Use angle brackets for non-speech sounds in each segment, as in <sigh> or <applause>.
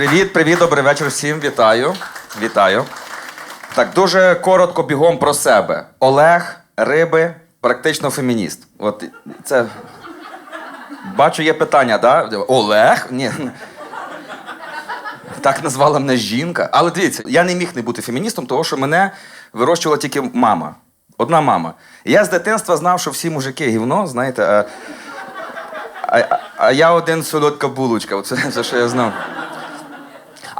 Привіт, привіт, добрий вечір всім. Вітаю. Вітаю. Так, дуже коротко бігом про себе. Олег, риби, практично фемініст. От це. Бачу, є питання, да? Олег? Ні. Так назвала мене жінка. Але дивіться, я не міг не бути феміністом, тому що мене вирощувала тільки мама. Одна мама. Я з дитинства знав, що всі мужики гівно, знаєте, а, а, а я один солодка булочка. Оце все, що я знав.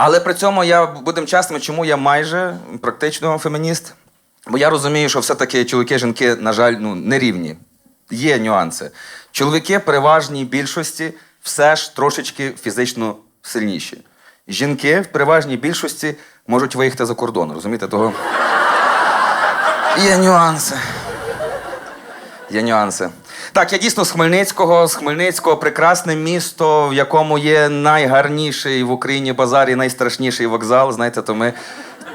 Але при цьому я будемо чесними, чому я майже практично фемініст. Бо я розумію, що все-таки чоловіки жінки, на жаль, ну, не рівні. Є нюанси. Чоловіки переважній більшості все ж трошечки фізично сильніші. Жінки в переважній більшості можуть виїхати за кордон, розумієте? Того <laughs> є нюанси. Є нюанси. Так, я дійсно з Хмельницького, з Хмельницького прекрасне місто, в якому є найгарніший в Україні базар і найстрашніший вокзал. Знаєте, то ми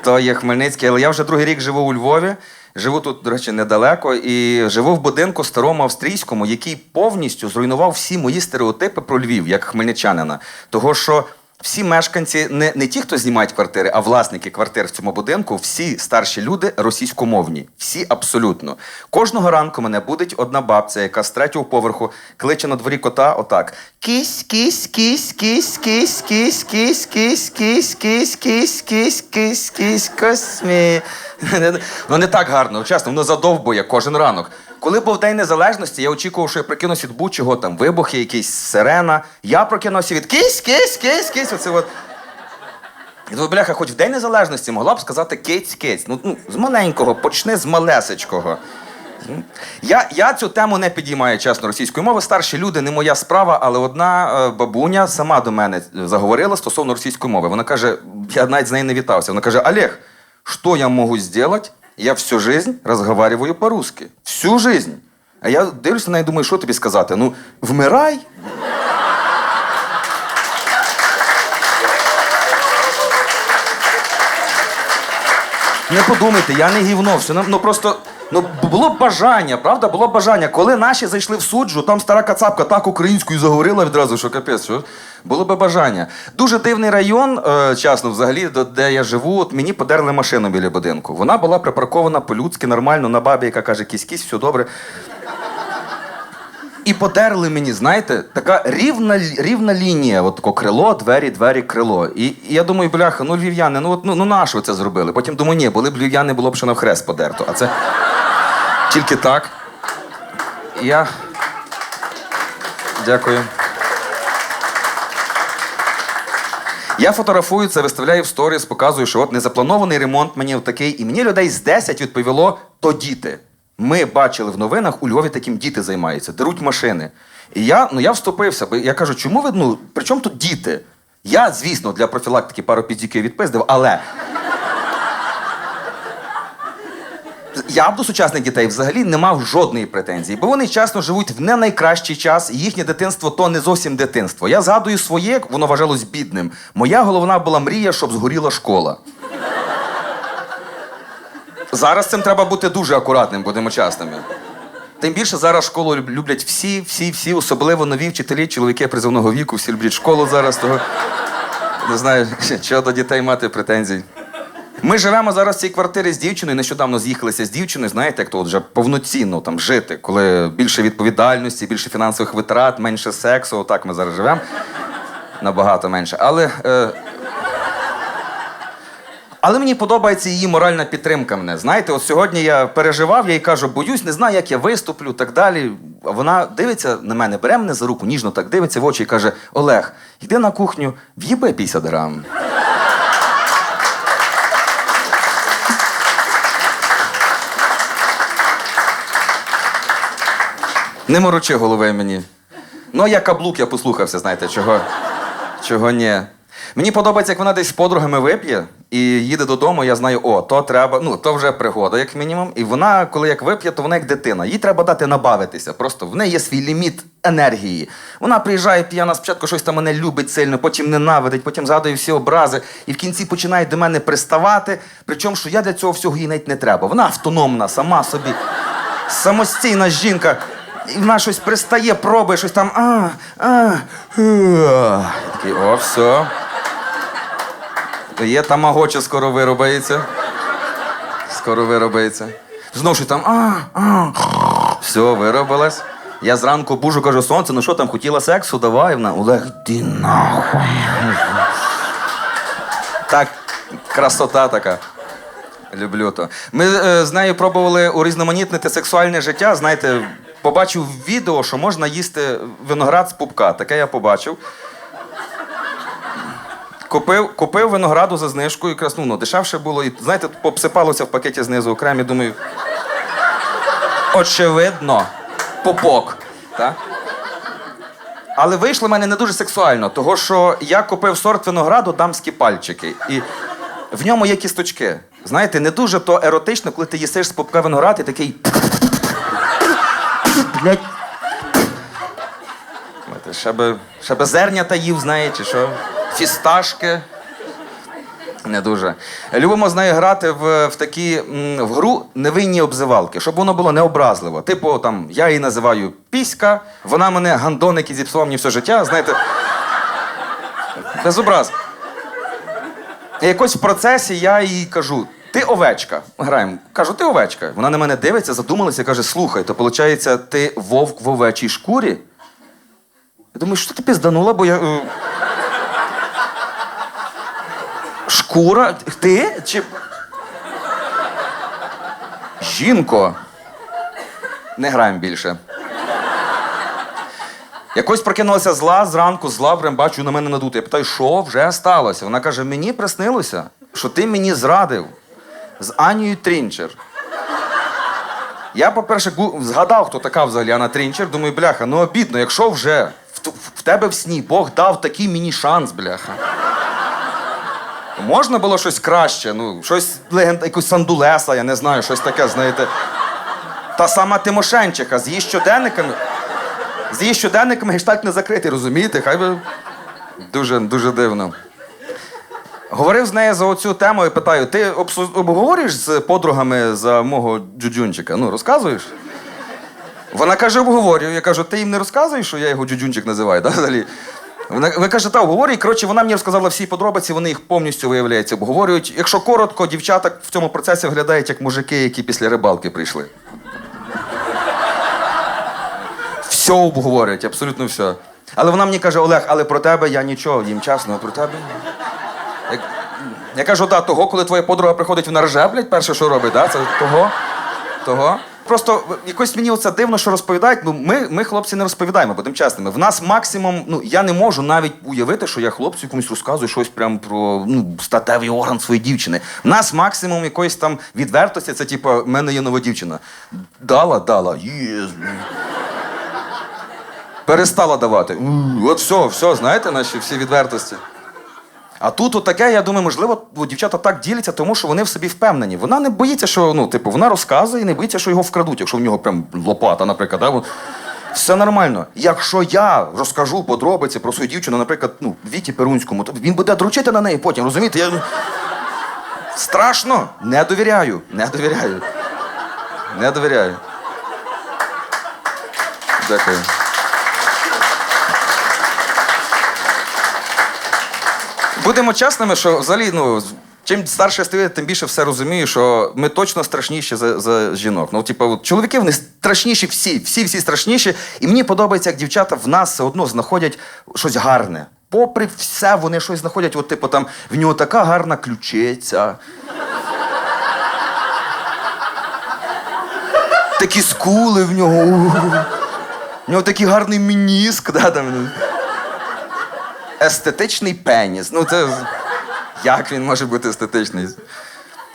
то є Хмельницький. Але я вже другий рік живу у Львові. Живу тут, до речі, недалеко, і живу в будинку старому австрійському, який повністю зруйнував всі мої стереотипи про Львів, як хмельничанина. Того, що всі мешканці, не, не ті, хто знімають квартири, а власники квартир в цьому будинку, всі старші люди російськомовні. Всі абсолютно. Кожного ранку мене будить одна бабця, яка з третього поверху кличе на дворі кота отак. Кісь, кісь, кісь, кісь, кісь, кісь, кісь, кісь, кісь, кісь, кісь, кісь, кісь, кісь, космі. Ну не так гарно, чесно, воно задовбує кожен ранок. Коли був День Незалежності, я очікував, що я прокинусь від будь-чого, там вибухи, якісь сирена. Я прокинувся від кись, кись, кись, кись. Оце от. І думаю, бляха, хоч в День Незалежності могла б сказати киць, киць. Ну, ну, з маленького, почни з малесечкого. Я, я цю тему не підіймаю, чесно, російської мови. Старші люди не моя справа, але одна е, бабуня сама до мене заговорила стосовно російської мови. Вона каже: я навіть з нею не вітався. Вона каже: Олег, що я можу зробити? Я всю жизнь разговариваю по-русски. Всю жизнь. А я дивлюся на неї думаю, що тобі сказати? Ну, вмирай. Не подумайте, я не гівно. Все, ну просто ну, було б бажання, правда? Було б бажання. Коли наші зайшли в суджу, там стара кацапка так українською заговорила відразу, що капець. Що? Було б бажання. Дуже дивний район, е, чесно, взагалі, де я живу, от мені подерли машину біля будинку. Вона була припаркована по-людськи, нормально, на бабі, яка каже, кісь-кісь, все добре. І подерли мені, знаєте, така рівна, рівна лінія, от тако крило, двері, двері, крило. І, і я думаю, бляха, ну львів'яни, ну от ну, ну на що ви це зробили? Потім думаю, ні, були б львів'яни, було б ще навхрест подерто. А це тільки так. Я. Дякую. Я фотографую це, виставляю в сторіс, показую, що от незапланований ремонт мені такий, і мені людей з 10 відповіло, то діти. Ми бачили в новинах, у Львові таким діти займаються, деруть машини. І я, ну, я вступився, бо я кажу, чому ви, ну, при чому тут діти? Я, звісно, для профілактики пару підзіків відпиздив, але. Я б до сучасних дітей взагалі не мав жодної претензії, бо вони чесно живуть в не найкращий час, і їхнє дитинство то не зовсім дитинство. Я згадую своє, воно вважалось бідним. Моя головна була мрія, щоб згоріла школа. Зараз цим треба бути дуже акуратним, будемо чесними. Тим більше зараз школу люблять всі, всі, всі, особливо нові вчителі, чоловіки призовного віку, всі люблять школу зараз. Того не знаю, <laughs> чого до дітей мати претензій. Ми живемо зараз в цій квартирі з дівчиною. Нещодавно з'їхалися з дівчиною. Знаєте, як то вже повноцінно там жити, коли більше відповідальності, більше фінансових витрат, менше сексу. Отак ми зараз живемо. Набагато менше. Але. Е... Але мені подобається її моральна підтримка мене. Знаєте, от сьогодні я переживав, я їй кажу, боюсь, не знаю, як я виступлю, так далі. А вона дивиться на мене, бере мене за руку, ніжно так дивиться в очі і каже: Олег, йди на кухню, в'їби 50 грам. Не морочи голови мені. Ну, я каблук, я послухався, знаєте, чого, чого ні. Мені подобається, як вона десь з подругами вип'є і їде додому, я знаю, о, то треба, ну, то вже пригода, як мінімум. І вона, коли як вип'є, то вона як дитина. Їй треба дати набавитися. Просто в неї є свій ліміт енергії. Вона приїжджає п'яна, спочатку щось там мене любить сильно, потім ненавидить, потім згадує всі образи, і в кінці починає до мене приставати. Причому, що я для цього всього їй навіть не треба. Вона автономна, сама собі, самостійна жінка. І вона щось пристає, пробує щось там. А, а, а. Такий, о, все. Є тамагочі скоро виробається. Скоро виробається. Знову ж там а, а, все, виробилась. Я зранку бужу, кажу, сонце, ну що там, хотіла сексу, давай. Вона, Олег, ти нахуй. Так, красота така. Люблю то. Ми е, з нею пробували урізноманітнити сексуальне життя. Знаєте, побачив відео, що можна їсти виноград з пупка. Таке я побачив. Купив, купив винограду за знижкою, якраз ну, ну, дешевше було. І знаєте, попсипалося в пакеті знизу окремі. Думаю. Очевидно, попок. Так? Але вийшло в мене не дуже сексуально, того що я купив сорт винограду дамські пальчики. І в ньому є кісточки. Знаєте, не дуже то еротично, коли ти їсиш з попка виноград і такий. Ще би, ще би зернята їв, знаєте, що? Фісташки. Не дуже. Любимо з нею грати в, в такі в гру невинні обзивалки, щоб воно було необразливо. Типу, там, я її називаю піська, вона мене гандоник і зіпсував мені все життя, знаєте. Без образ. І якось в процесі я їй кажу: ти овечка. Граємо. Кажу, ти овечка. Вона на мене дивиться, задумалася каже: слухай, то виходить, ти вовк в овечій шкурі? Я думаю, що ти пізданула, бо я. е, Шкура? Ти? Чи. Жінко. Не граємо більше. Якось прокинулася зла зранку, зла прям бачу на мене надути. Я питаю, що вже сталося? Вона каже: мені приснилося, що ти мені зрадив з Анією Трінчер. Я, по-перше, згадав, хто така взагалі Анна Трінчер. Думаю, бляха, ну обідно, якщо вже в, в тебе в сні Бог дав такий мені шанс, бляха. Можна було щось краще, ну, щось легенд, якусь Сандулеса, я не знаю, щось таке, знаєте. Та сама Тимошенчиха з її щоденниками. З її щоденниками гештальт не закритий, розумієте? Хай би. Дуже, дуже дивно. Говорив з нею за оцю тему і питаю: ти обговорюєш з подругами за мого джуджунчика? Ну, розказуєш? Вона каже, обговорюю. Я кажу, ти їм не розказуєш, що я його джуджунчик називаю, да, взагалі? Вона ви каже, та обговорюй. Коротше, вона мені розказала всі подробиці, вони їх повністю виявляється, обговорюють. Якщо коротко, дівчата в цьому процесі виглядають як мужики, які після рибалки прийшли. Все обговорюють, абсолютно все. Але вона мені каже, Олег, але про тебе я нічого, їм чесно, а про тебе. Я, я кажу, да, того, коли твоя подруга приходить, вона рже, перше, що робить, да? Це того. Того. Просто якось мені оце дивно, що розповідають. Ну, ми, ми хлопці, не розповідаємо, будемо чесними. В нас максимум, ну я не можу навіть уявити, що я хлопцю комусь розказую щось прям про ну, статевий орган своєї дівчини. В нас максимум якоїсь там відвертості, це типу, в мене є нова дівчина. Дала, дала. Єс. Перестала давати. От все, все, знаєте, наші всі відвертості. А тут отаке, я думаю, можливо, дівчата так діляться, тому що вони в собі впевнені. Вона не боїться, що ну, типу, вона розказує і не боїться, що його вкрадуть, якщо в нього прям лопата, наприклад. Да? Все нормально. Якщо я розкажу подробиці про свою дівчину, наприклад, ну, Віті Перунському, то він буде дручити на неї потім, розумієте? Я... Страшно. Не довіряю. Не довіряю. Не довіряю. Дякую. Будемо чесними, що взагалі, ну, чим старше я стаю, тим більше все розумію, що ми точно страшніші за, за жінок. Ну, типу, от чоловіки вони страшніші всі, всі, всі страшніші. І мені подобається, як дівчата в нас все одно знаходять щось гарне. Попри все, вони щось знаходять, от, типу, там, в нього така гарна ключиця. Такі скули в нього. В нього такий гарний мініск. Да, там. Естетичний пеніс. Ну, це. Як він може бути естетичний?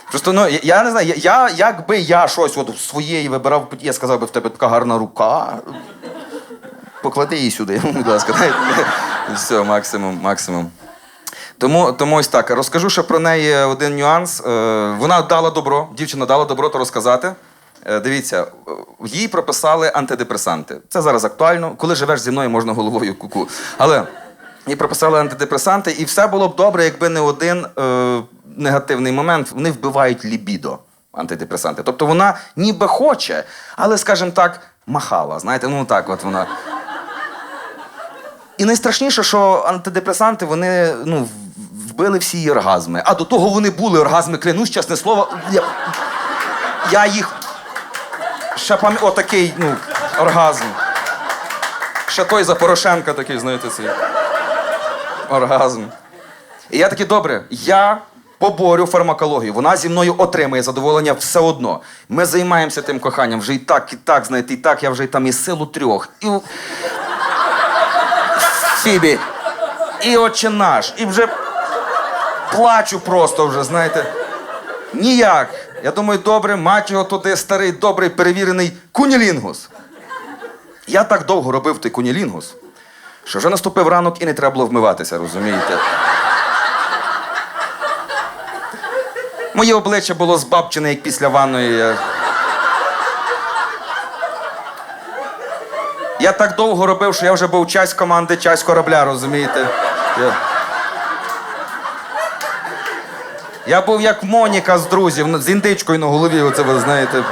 Просто ну, я, не знаю, я, якби я щось от своєї вибирав, я сказав би, в тебе така гарна рука. Поклади її сюди, <laughs> будь ласка. Все, максимум, максимум. Тому, тому ось так. Розкажу ще про неї один нюанс. Е, Вона дала добро, дівчина дала добро то розказати. Е, Дивіться, їй прописали антидепресанти. Це зараз актуально. Коли живеш зі мною, можна головою куку. Але їй прописали антидепресанти, і все було б добре, якби не один е, негативний момент. Вони вбивають лібідо. Антидепресанти. Тобто вона ніби хоче, але, скажімо так, махала. Знаєте, ну так от вона. І найстрашніше, що антидепресанти вони ну, вбили всі її оргазми. А до того вони були оргазми, клянусь, чесне слово. Я, я їх. Ще пам... Отакий, ну, оргазм. Ще той за Порошенка такий, знаєте, цей. Оргазм. І я такий, добре, я поборю фармакологію. Вона зі мною отримає задоволення все одно. Ми займаємося тим коханням вже і так, і так, знаєте, і так, я вже й там і силу трьох. І... Фібі. І отче наш. І вже плачу просто вже, знаєте. Ніяк. Я думаю, добре, мать його туди старий, добрий, перевірений кунілінгус. Я так довго робив той кунілінгус, що вже наступив ранок і не треба було вмиватися, розумієте? Моє обличчя було збабчене, як після ванної. Я... так довго робив, що я вже був часть команди, часть корабля, розумієте? Я... Я був як Моніка з друзів з індичкою на голові, оце ви знаєте.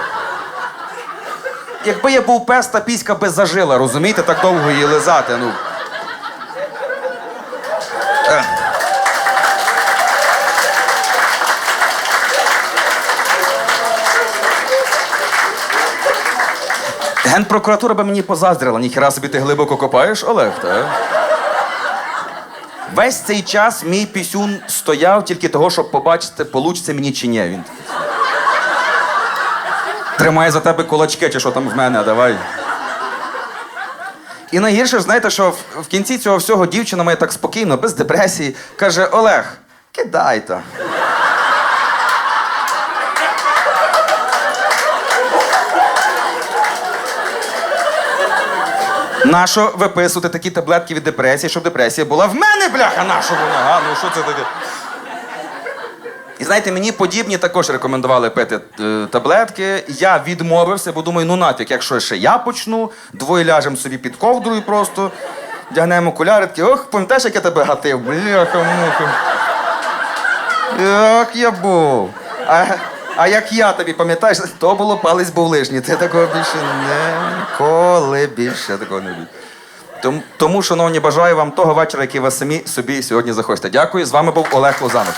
Якби я був пес, та піська би зажила, розумієте, так довго її лизати. Ну. Генпрокуратура би мені позаздрила, ніхіра собі ти глибоко копаєш, Олег, так? Весь цей час мій пісюн стояв тільки того, щоб побачити, получиться мені чи ні. Він. Тримає за тебе кулачки, чи що там в мене, давай. І найгірше, знаєте, що в, кінці цього всього дівчина моя так спокійно, без депресії, каже: Олег, кидай Нащо виписувати такі таблетки від депресії, щоб депресія була в мене, бляха, нащо вона? А, ну що це таке? І знаєте, мені подібні також рекомендували пити е, таблетки. Я відмовився, бо думаю, ну нафіг, якщо ще я почну, двоє ляжемо собі під ковдрою просто, вдягнемо окуляри, ох, пам'ятаєш, як я тебе гатив? Бляха, муха. Як я був. А як я тобі пам'ятаєш, то було палець був лишній. Ти такого більше ніколи більше такого не буде. Тому, тому, шановні, бажаю вам того вечора, який ви самі собі сьогодні захочете. Дякую. З вами був Олег Лозанов.